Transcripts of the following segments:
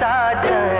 Sajan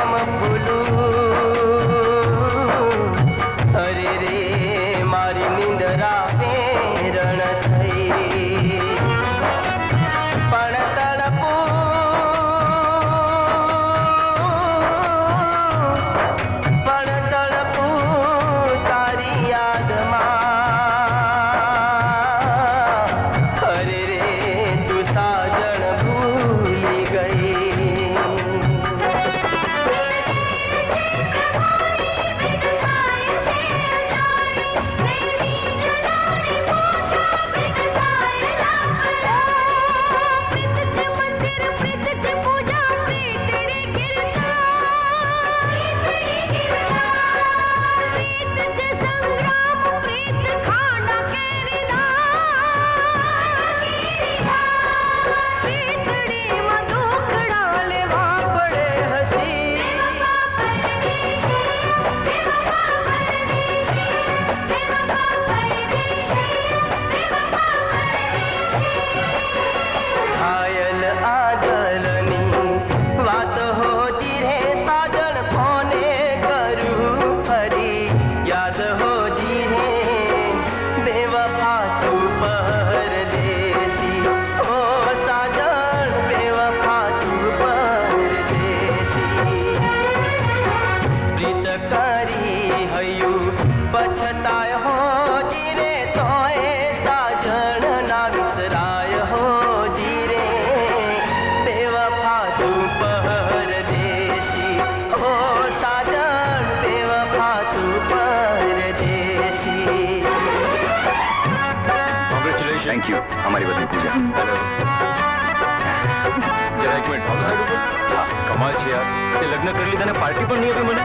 проблемы thank you અમારી વતન પૂજા જરા એક મિનિટ હા કમાલ છે યાર તે લગ્ન કરી લીધા ને પાર્ટી પણ નહીં આપી મને